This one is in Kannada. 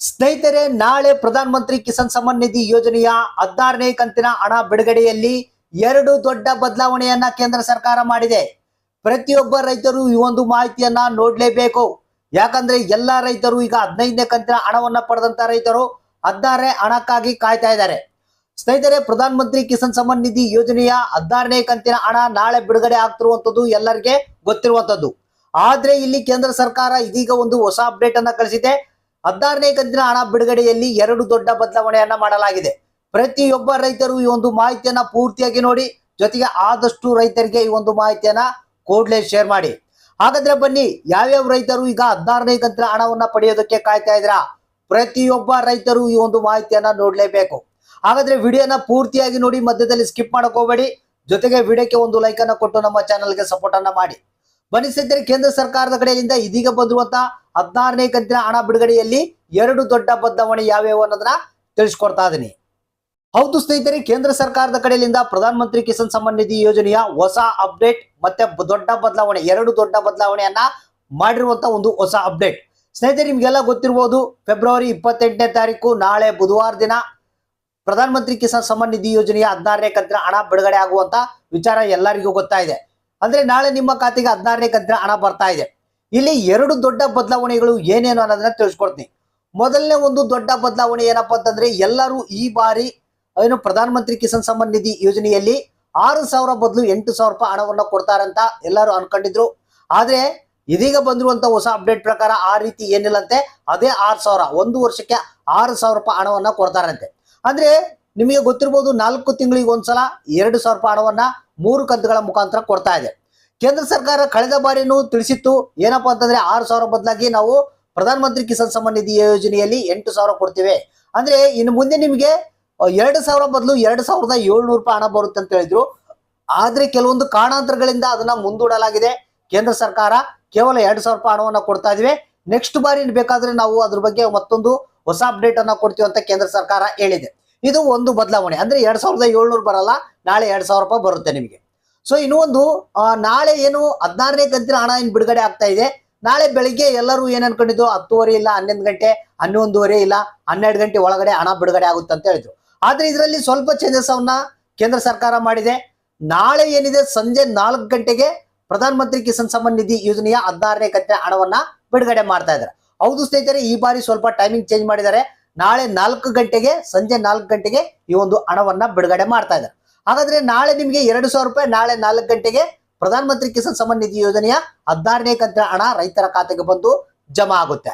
ಸ್ನೇಹಿತರೆ, ನಾಳೆ ಪ್ರಧಾನ ಮಂತ್ರಿ ಕಿಸಾನ್ ಸಮ್ಮಾನ್ ನಿಧಿ ಯೋಜನೆಯ ಹದಿನಾರನೇ ಕಂತಿನ ಹಣ ಬಿಡುಗಡೆಯಲ್ಲಿ ಎರಡು ದೊಡ್ಡ ಬದಲಾವಣೆಯನ್ನ ಕೇಂದ್ರ ಸರ್ಕಾರ ಮಾಡಿದೆ. ಪ್ರತಿಯೊಬ್ಬ ರೈತರು ಈ ಒಂದು ಮಾಹಿತಿಯನ್ನ ನೋಡ್ಲೇಬೇಕು. ಯಾಕಂದ್ರೆ ಎಲ್ಲಾ ರೈತರು ಈಗ ಹದಿನೈದನೇ ಕಂತಿನ ಹಣವನ್ನ ಪಡೆದಂತ ರೈತರು ಹದಿನಾರನೇ ಹಣಕ್ಕಾಗಿ ಕಾಯ್ತಾ ಇದ್ದಾರೆ. ಸ್ನೇಹಿತರೆ ಪ್ರಧಾನ ಮಂತ್ರಿ ಕಿಸಾನ್ ಸಮ್ಮಾನ್ ನಿಧಿ ಯೋಜನೆಯ ಹದಿನಾರನೇ ಕಂತಿನ ಹಣ ನಾಳೆ ಬಿಡುಗಡೆ ಆಗ್ತಿರುವಂತದ್ದು ಎಲ್ಲರಿಗೆ ಗೊತ್ತಿರುವಂತದ್ದು. ಆದ್ರೆ ಇಲ್ಲಿ ಕೇಂದ್ರ ಸರ್ಕಾರ ಇದೀಗ ಒಂದು ಹೊಸ ಅಪ್ಡೇಟ್ ಅನ್ನ ಕಳಿಸಿದೆ. ಹದಿನಾರನೇ ಕಂತಿನ ಹಣ ಬಿಡುಗಡೆಯಲ್ಲಿ ಎರಡು ದೊಡ್ಡ ಬದಲಾವಣೆಯನ್ನ ಮಾಡಲಾಗಿದೆ. ಪ್ರತಿಯೊಬ್ಬ ರೈತರು ಈ ಒಂದು ಮಾಹಿತಿಯನ್ನ ಪೂರ್ತಿಯಾಗಿ ನೋಡಿ, ಜೊತೆಗೆ ಆದಷ್ಟು ರೈತರಿಗೆ ಈ ಒಂದು ಮಾಹಿತಿಯನ್ನ ಕೂಡಲೇ ಶೇರ್ ಮಾಡಿ. ಹಾಗಾದ್ರೆ ಬನ್ನಿ, ಯಾವ್ಯಾವ ರೈತರು ಈಗ ಹದಿನಾರನೇ ಕಂತಿನ ಹಣವನ್ನ ಪಡೆಯೋದಕ್ಕೆ ಕಾಯ್ತಾ ಇದ್ರಾ ಪ್ರತಿಯೊಬ್ಬ ರೈತರು ಈ ಒಂದು ಮಾಹಿತಿಯನ್ನ ನೋಡ್ಲೇಬೇಕು. ಹಾಗಾದ್ರೆ ವಿಡಿಯೋನ ಪೂರ್ತಿಯಾಗಿ ನೋಡಿ, ಮಧ್ಯದಲ್ಲಿ ಸ್ಕಿಪ್ ಮಾಡಕ್ ಹೋಗಬೇಡಿ. ಜೊತೆಗೆ ವಿಡಿಯೋಕ್ಕೆ ಒಂದು ಲೈಕ್ ಅನ್ನ ಕೊಟ್ಟು ನಮ್ಮ ಚಾನಲ್ಗೆ ಸಪೋರ್ಟ್ ಅನ್ನ ಮಾಡಿ. ಬನ್ನಿ ಸ್ನೇಹಿತರೆ, ಕೇಂದ್ರ ಸರ್ಕಾರದ ಕಡೆಯಿಂದ ಇದೀಗ ಬಂದಿರುವಂತಹ ಹದಿನಾರನೇ ಕಂತಿನ ಹಣ ಬಿಡುಗಡೆಯಲ್ಲಿ ಎರಡು ದೊಡ್ಡ ಬದಲಾವಣೆ ಯಾವ್ಯಾವ ಅನ್ನೋದನ್ನ ತಿಳಿಸ್ಕೊಡ್ತಾ ಇದೀನಿ. ಹೌದು ಸ್ನೇಹಿತರೆ, ಕೇಂದ್ರ ಸರ್ಕಾರದ ಕಡೆಯಿಂದ ಪ್ರಧಾನ ಮಂತ್ರಿ ಕಿಸಾನ್ ಸಮ್ಮಾನ್ ನಿಧಿ ಯೋಜನೆಯ ಹೊಸ ಅಪ್ಡೇಟ್ ಮತ್ತೆ ದೊಡ್ಡ ಬದಲಾವಣೆ, ಎರಡು ದೊಡ್ಡ ಬದಲಾವಣೆಯನ್ನ ಮಾಡಿರುವಂತ ಒಂದು ಹೊಸ ಅಪ್ಡೇಟ್. ಸ್ನೇಹಿತರೆ, ನಿಮ್ಗೆಲ್ಲ ಗೊತ್ತಿರಬಹುದು ಫೆಬ್ರವರಿ ಇಪ್ಪತ್ತೆಂಟನೇ ತಾರೀಕು, ನಾಳೆ ಬುಧವಾರ ದಿನ ಪ್ರಧಾನ ಮಂತ್ರಿ ಕಿಸಾನ್ ಸಮ್ಮಾನ್ ನಿಧಿ ಯೋಜನೆಯ ಹದಿನಾರನೇ ಕಂತಿನ ಹಣ ಬಿಡುಗಡೆ ಆಗುವಂತ ವಿಚಾರ ಎಲ್ಲರಿಗೂ ಗೊತ್ತಾ ಇದೆ ಅಂದ್ರೆ ನಾಳೆ ನಿಮ್ಮ ಖಾತೆಗೆ ಹದಿನಾರನೇ ಕಂತಿನ ಹಣ ಬರ್ತಾ ಇದೆ. ಇಲ್ಲಿ ಎರಡು ದೊಡ್ಡ ಬದಲಾವಣೆಗಳು ಏನೇನು ಅನ್ನೋದನ್ನ ತಿಳಿಸ್ಕೊಡ್ತೀನಿ. ಮೊದಲನೇ ಒಂದು ದೊಡ್ಡ ಬದಲಾವಣೆ ಏನಪ್ಪಾ ಅಂತಂದ್ರೆ ಎಲ್ಲರೂ ಈ ಬಾರಿ ಏನು ಪ್ರಧಾನಮಂತ್ರಿ ಕಿಸಾನ್ ಸಮ್ಮಾನ್ ನಿಧಿ ಯೋಜನೆಯಲ್ಲಿ ಆರು ಸಾವಿರ ಬದಲು ಎಂಟು ಸಾವಿರ ರೂಪಾಯಿ ಹಣವನ್ನ ಕೊಡ್ತಾರಂತ ಎಲ್ಲರೂ ಅನ್ಕೊಂಡಿದ್ರು. ಆದ್ರೆ ಇದೀಗ ಬಂದಿರುವಂತ ಹೊಸ ಅಪ್ಡೇಟ್ ಪ್ರಕಾರ ಆ ರೀತಿ ಏನಿಲ್ಲಂತೆ, ಅದೇ ಆರು ಸಾವಿರ, ಒಂದು ವರ್ಷಕ್ಕೆ ಆರು ಸಾವಿರ ರೂಪಾಯಿ ಹಣವನ್ನ ಕೊಡ್ತಾರಂತೆ. ಅಂದ್ರೆ ನಿಮಗೆ ಗೊತ್ತಿರ್ಬೋದು ನಾಲ್ಕು ತಿಂಗಳಿಗೆ ಒಂದ್ಸಲ ಎರಡು ಸಾವಿರ ರೂಪಾಯಿ ಹಣವನ್ನ ಮೂರು ಕಂತುಗಳ ಮುಖಾಂತರ ಕೊಡ್ತಾ ಇದೆ. ಕೇಂದ್ರ ಸರ್ಕಾರ ಕಳೆದ ಬಾರಿನೂ ತಿಳಿಸಿತ್ತು. ಏನಪ್ಪಾ ಅಂತಂದ್ರೆ ಆರು ಸಾವಿರ ಬದಲಾಗಿ ನಾವು ಪ್ರಧಾನ ಮಂತ್ರಿ ಕಿಸಾನ್ ಸಮ್ಮಾನ್ ನಿಧಿ ಯೋಜನೆಯಲ್ಲಿ ಎಂಟು ಸಾವಿರ ಕೊಡ್ತೀವಿ. ಅಂದ್ರೆ ಇನ್ನು ಮುಂದೆ ನಿಮಗೆ ಎರಡು ಸಾವಿರ ಬದಲು ಎರಡು ಸಾವಿರದ ಏಳ್ನೂರು ರೂಪಾಯಿ ಹಣ ಬರುತ್ತೆ ಅಂತ ಹೇಳಿದ್ರು. ಆದ್ರೆ ಕೆಲವೊಂದು ಕಾರಣಾಂತರಗಳಿಂದ ಅದನ್ನ ಮುಂದೂಡಲಾಗಿದೆ. ಕೇಂದ್ರ ಸರ್ಕಾರ ಕೇವಲ ಎರಡು ಸಾವಿರ ರೂಪಾಯಿ ಹಣವನ್ನ ಕೊಡ್ತಾ ಇದೀವಿ ನೆಕ್ಸ್ಟ್ ಬಾರಿ ಬೇಕಾದ್ರೆ ನಾವು ಅದ್ರ ಬಗ್ಗೆ ಮತ್ತೊಂದು ಹೊಸ ಅಪ್ಡೇಟ್ ಅನ್ನ ಕೊಡ್ತೀವಿ ಅಂತ ಕೇಂದ್ರ ಸರ್ಕಾರ ಹೇಳಿದೆ. ಇದು ಒಂದು ಬದಲಾವಣೆ. ಅಂದ್ರೆ ಎರಡ್ ಸಾವಿರದ ಏಳ್ನೂರು ಬರಲ್ಲ, ನಾಳೆ ಎರಡ್ ಸಾವಿರ ರೂಪಾಯಿ ಬರುತ್ತೆ ನಿಮಗೆ. ಸೊ ಇನ್ನೂ ಒಂದು ನಾಳೆ ಏನು ಹದಿನಾರನೇ ಕಂತಿನ ಹಣ ಏನು ಬಿಡುಗಡೆ ಆಗ್ತಾ ಇದೆ. ನಾಳೆ ಬೆಳಿಗ್ಗೆ ಎಲ್ಲರೂ ಏನ್ ಅನ್ಕೊಂಡಿದ್ದು? ಹತ್ತುವರೆ ಇಲ್ಲ ಹನ್ನೊಂದು ಗಂಟೆ, ಹನ್ನೊಂದುವರೆ ಇಲ್ಲ ಹನ್ನೆರಡು ಗಂಟೆ ಒಳಗಡೆ ಹಣ ಬಿಡುಗಡೆ ಆಗುತ್ತೆ ಅಂತ ಹೇಳಿದ್ರು. ಆದ್ರೆ ಇದರಲ್ಲಿ ಸ್ವಲ್ಪ ಚೇಂಜಸ್ ಅವನ್ನ ಕೇಂದ್ರ ಸರ್ಕಾರ ಮಾಡಿದೆ. ನಾಳೆ ಏನಿದೆ? ಸಂಜೆ ನಾಲ್ಕು ಗಂಟೆಗೆ ಪ್ರಧಾನ ಮಂತ್ರಿ ಕಿಸಾನ್ ಸಮ್ಮಾನ್ ನಿಧಿ ಯೋಜನೆಯ ಹದಿನಾರನೇ ಕಂತಿನ ಹಣವನ್ನ ಬಿಡುಗಡೆ ಮಾಡ್ತಾ ಇದ್ದಾರೆ. ಹೌದು ಸ್ನೇಹಿತರೆ, ಈ ಬಾರಿ ಸ್ವಲ್ಪ ಟೈಮಿಂಗ್ ಚೇಂಜ್ ಮಾಡಿದ್ದಾರೆ. ನಾಳೆ ನಾಲ್ಕು ಗಂಟೆಗೆ, ಸಂಜೆ ನಾಲ್ಕು ಗಂಟೆಗೆ ಈ ಒಂದು ಹಣವನ್ನ ಬಿಡುಗಡೆ ಮಾಡ್ತಾ ಇದ್ದಾರೆ. ಹಾಗಾದ್ರೆ ನಾಳೆ ನಿಮಗೆ ಎರಡು ಸಾವಿರ ರೂಪಾಯಿ, ನಾಳೆ ನಾಲ್ಕು ಗಂಟೆಗೆ ಪ್ರಧಾನಮಂತ್ರಿ ಕಿಸಾನ್ ಸಮ್ಮಾನ್ ನಿಧಿ ಯೋಜನೆಯ ಹದಿನಾರನೇ ಕಂತಿನ ಹಣ ರೈತರ ಖಾತೆಗೆ ಬಂದು ಜಮಾ ಆಗುತ್ತೆ.